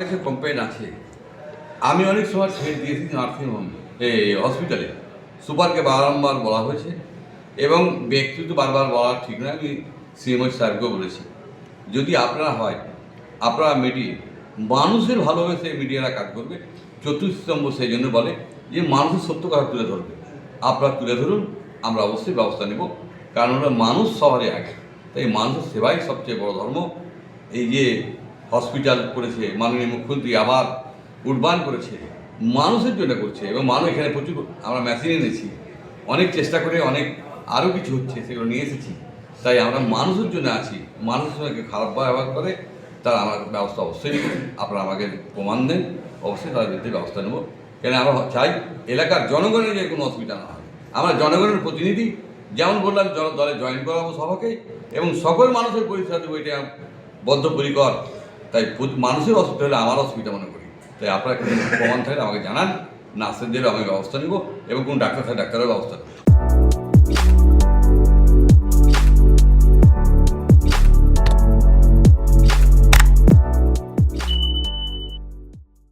কাছে কমপ্লেন আছে। আমি অনেক সময় ছেড়ে দিয়েছি নার্সিংহোম এই হসপিটালে সুপারকে বারংবার বলা হয়েছে এবং ব্যক্তিত্ব বারবার বলা ঠিক নয়, আমি সিএমএস সাহেবকেও বলেছি। যদি আপনারা হয়, আপনারা মিডিয়ে মানুষের ভালোভাবে সেই মিডিয়ারা কাজ করবে। চতুর্থ সেই জন্য বলে যে মানুষের সত্য কথা তুলে ধরবে। আপনারা তুলে ধরুন, আমরা অবশ্যই ব্যবস্থা নেব। কারণ ওরা মানুষ সবারই আগে। তাই মানুষের সেবাই সবচেয়ে বড় ধর্ম। এই যে হসপিটাল করেছে, মাননীয় মুখ্যমন্ত্রী আবার উডবান করেছে, মানুষের জন্য করছে এবং মানুষ এখানে প্রচুর, আমরা মেশিন এনেছি, অনেক চেষ্টা করে অনেক আরও কিছু হচ্ছে, সেগুলো নিয়ে এসেছি, তাই আমরা মানুষের জন্য আছি, মানুষের সঙ্গে খারাপ ব্যবহার করে, তারা আমার ব্যবস্থা অবশ্যই নেব আপনারা আমাকে প্রমাণ দেন, অবশ্যই তাদের বিরুদ্ধে ব্যবস্থা নেব, কেন আমরা চাই এলাকার জনগণের যে কোনো অসুবিধা না হয়, আমরা জনগণের প্রতিনিধি, যেমন বললাম, জন, দলে জয়েন করাবো সবাইকে, এবং সকল মানুষের পরিষেবা দেবো, এটা বদ্ধপরিকর তাই মানুষের অসুবিধা হলে আমার অসুবিধা মনে করি। তাই আপনারা প্রমাণ থাকলে আমাকে জানান, নার্সের আমি ব্যবস্থা নেব এবং কোন ডাক্তার থাকে ডাক্তারের ব্যবস্থা নেব